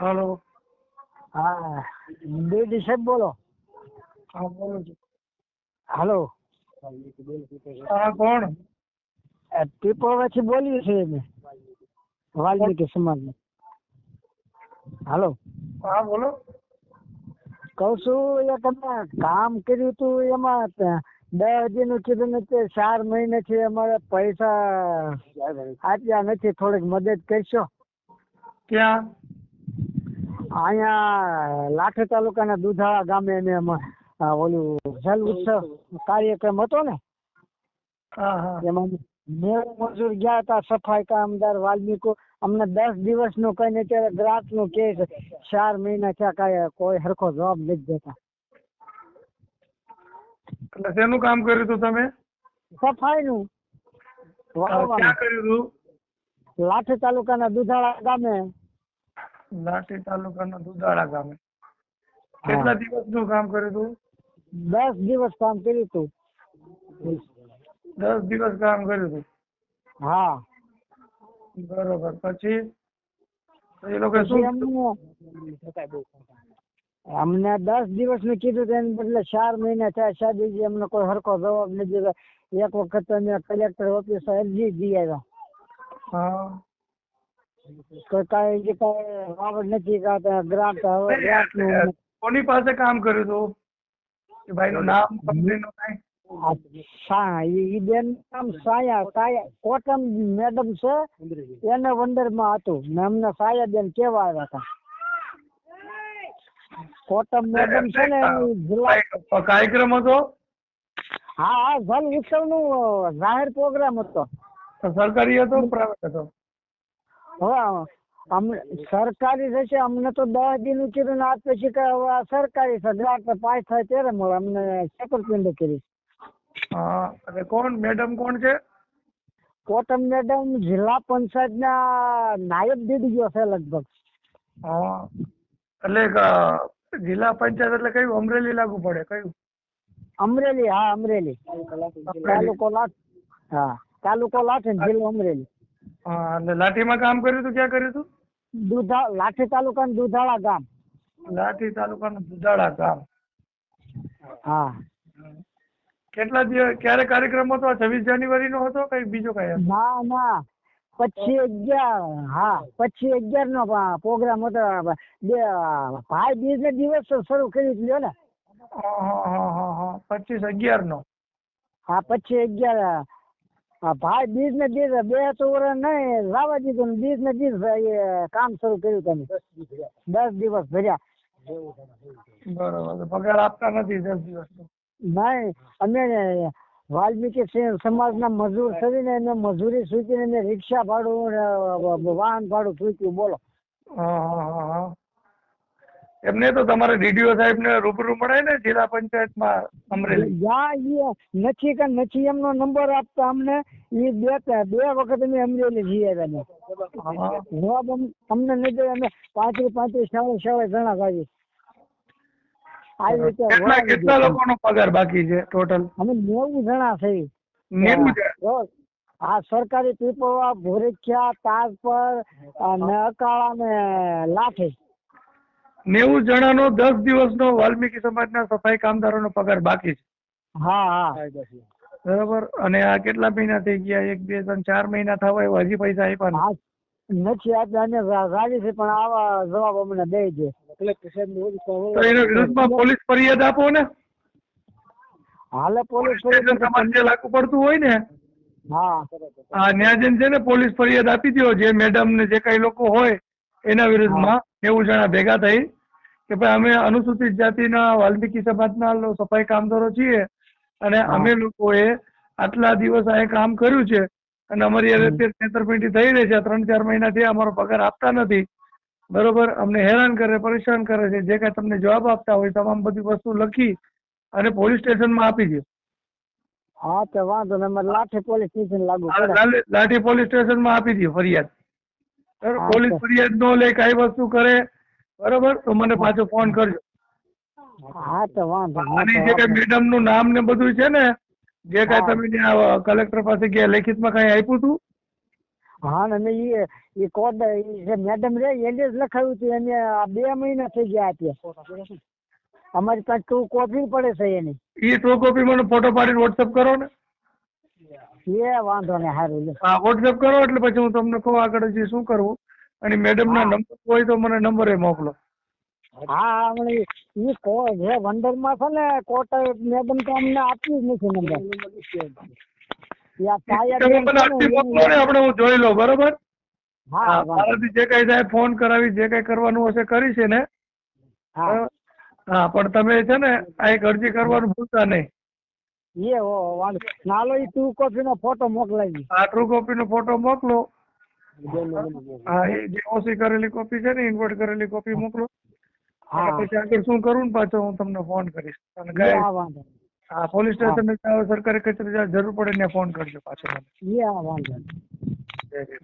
હાલો. હા બેડી સાહેબ બોલો. હા બોલો છું. હાલો. હા કોણ? પીપળવાથી બોલીએ છીએ અમે. વાલ્મીકી સમાજમાં હાલો. હા બોલો. કહું છું એ તમે કામ કર્યું હતું એમાં દસ હજારનું કીધું ને તે ચાર મહિનાથી અમારે પૈસા આપ્યા નથી. થોડીક મદદ કરશો? ક્યાં? અહીંયા લાઠી તાલુકાના દુધાળા ગામે એને ઓલું જલ ઉત્સવ કાર્યક્રમ હતો ને એમાં મેળ મજૂર ગયા હતા સફાઈ કામદાર વાલ્મીકો અમને દસ દિવસનું કઈ ને ત્યારે ગ્રાહકનું કે છે ચાર મહિના થયા કઈ કોઈ સરખો જવાબ નથી દેતા. એટલે શેનું કામ કર્યું હતું તમે? સફાઈ નું કર્યું હતું લાઠી તાલુકાના દુધાળા ગામે લાઠી તાલુકાના દુધાળા ગામે. કેટલા દિવસનું કામ કર્યું હતું દસ દિવસ કામ કર્યું હતું દસ દિવસ કામ કર્યું હતું હા. બરોબર. પછી? એ લોકો શું અમને દસ દિવસનું કીધું તો એને બદલે ચાર મહિના થયા. શાદીજી અમને કોઈ સરખો જવાબ નથી દીધો. એક વખત અમે કલેક્ટર ઓફિસ અરજી દઈ આવ્યા. કાંઈ જે કાંઈ વાવડ નથી કાંઈ ગ્રાન્ટ હવે કોની પાસે કામ કર્યું હતું કે ભાઈનું નામ કંપનીનું કાંઈ? બેન નામ સાયા સાયા કોટમ મેડમ છે એને વંડરમાં હતું. ને અમને સાયા બેન કેવા આવ્યા હતા. કોટમ મેડમ છે ને જિલ્લા કાર્યક્રમ હતો? હા હા જલ ઉત્સવનું જાહેર પ્રોગ્રામ હતો. સરકારી હતો પ્રાઇવેટ હતો? અમને સરકારી થશે અમને તો દસ દિનનું આપે છે કે હવે આ સરકારી છે પાસ થાય ત્યારે મળે અમને છેતરપિંડી કરી. હા અને કોણ મેડમ કોણ છે? કોટમ મેડમ જિલ્લા પંચાયતના નાયબ દીદી છે લગભગ. હા એટલે જિલ્લા પંચાયત એટલે કયું? અમરેલી લાગુ પડે કયું? અમરેલી હા અમરેલી. તાલુકો લાઠ હા તાલુકો લાઠ જિલ્લો અમરેલી. હા એટલે લાઠીમાં કામ કર્યું હતું ક્યાં કર્યું હતું દુધા લાઠી તાલુકાનું દુધાળા ગામ. લાઠી તાલુકાનું દુધાળા ગામ. હા. કેટલા દિવસ ક્યારે કાર્યક્રમ હતો? છવ્વીસ જાન્યુઆરી નો હતો કઈ બીજો કઈ ના ના. પછી અગિયાર હા પછી અગિયાર નો પ્રોગ્રામ હતો. બે ભાઈ બીજ ને દિવસ શરૂ કરી લ્યો ને. પચીસ અગિયાર નો હા પછી અગિયાર હા, ભાઈ બીજ ને બીજ બે તો વર્ષ નહીં લાવવા દીધું બીજ ને બીજ કામ શરૂ કર્યું તમે. દસ દિવસ ભર્યા. બરોબર પગાર આપતા નથી દસ દિવસ નહીં અમે વાલ્મીકી સે- સમાજના મજૂર થઈને અમે મજૂરી સૂચીને રિક્ષા ભાડું વાહન ભાડું ચૂક્યું બોલો. હા હા. એમને તો તમારે ડીડીઓ સાહેબ ને રૂબરૂ મળે ને જિલ્લા પંચાયતમાં અમરેલી? યા ઈ નથી કે નથી એમનો નંબર આપતા અમને એ બે બે વખત અમે અમરેલી જઈ આવ્યા જવાબ અમને નહીં અમે પાંત્રીસ પાંત્રીસ સાડા સાડા ઘણા ભાઈ આવી રીતે કેટલા લોકોનો પગાર બાકી છે ટોટલ અમે નેવું જણા થઈ નેવું આ સરકારી પીપળવા ભોરેખિયા તાજપર અને અકાળા ને લાઠી. નેવું જણાનો દસ દિવસનો વાલ્મીકી સમાજના સફાઈ કામદારોનો પગાર બાકી છે. હા હા. બરાબર? અને આ કેટલા મહિના થઈ ગયા? એક બે ત્રણ ચાર મહિના થવા એવા હજી પૈસા આપ્યા નથી. હા આપણે અમે રાજી છે પણ આવા જવાબ અમને દઈ દે છે. તો એના વિરુદ્ધમાં પોલીસ ફરિયાદ આપો ને. હાલે પોલીસ સ્ટેશન જે લાગુ પડતું હોય ને. હા. આ ન્યાજન છે ને પોલીસ ફરિયાદ આપી દો જે મેડમ ને જે કઈ લોકો હોય એના વિરુદ્ધમાં નેવું જણા ભેગા થઈ કે ભાઈ અમે અનુસૂચિત જાતિના વાલ્મીકી સમાજના સફાઈ કામદારો છીએ અને અમે લોકોએ આટલા દિવસ આ કામ કર્યું છે અને અમારી છેતરપિંડી થઈ રહી છે. ત્રણ ચાર મહિનાથી અમારો પગાર આપતા નથી. બરોબર? અમને હેરાન કરે પરેશાન કરે છે. જે કાંઈ તમને જવાબ આપતા હોય તમામ બધી વસ્તુ લખી અને પોલીસ સ્ટેશનમાં આપી દો. હા તો વાંધો નહીં. લાઠી પોલીસ સ્ટેશન લાગુ લાઠી પોલીસ સ્ટેશનમાં આપી દો ફરિયાદ. પોલીસ ફરિયાદ નો લે કઈ વસ્તુ કરે બરોબર? તો મને પાછો ફોન કરજો. હા તો વાંધો નહીં. અને જે કઈ મેડમનું નામ ને બધું છે ને જે કઈ તમે કલેક્ટર પાસે ગયા લેખિતમાં કઈ આપ્યું હતું હા ને અને એ એ કોડ જે મેડમ રે એને જ લખાવ્યું હતું એને આ બે મહિના થઈ ગયા અત્યારે અમારી પાસે ટુ કોપી પડે છે એની. એ ટુ કોપી મને ફોટો પાડીને વોટ્સઅપ કરો ને. એ વાંધો નહીં સારું લે હા વોટ્સએપ કરો એટલે પછી હું તમને કહું આગળ હજી શું કરવું. અને મેડમ ના નંબર હોય તો મને નંબરે મોકલો. હા હમણાં ઈ કો જે વંડરમાં છે ને કોટ મેડમ તો અમને આપી જ નથી નંબર આપણે હું જોઈ લઉં બરોબર? હા મારાથી જે કઈ થાય ફોન કરાવી જે કઈ કરવાનું હશે કરી છે ને. હા હા પણ તમે છે ને આ એક અરજી કરવાનું ભૂલતા નહીં. એ હો વાંધો નાલો ઈ ટ્રુ કોપી નો ફોટો મોકલાવી. આ ટ્રુ કોપી નો ફોટો મોકલો. હા એ જે ઓસી કરેલી કોપી છે ને ઇન્વર્ટ કરેલી કોપી મોકલો. હા. પછી આગળ શું કરું ને પાછો હું તમને ફોન કરીશ. અને ગાય હા. પોલીસ સ્ટેશન સરકારી કચેરી જાઓ જરૂર પડે ત્યાં ફોન કરજો પાછો મને. એ વાંધો જય.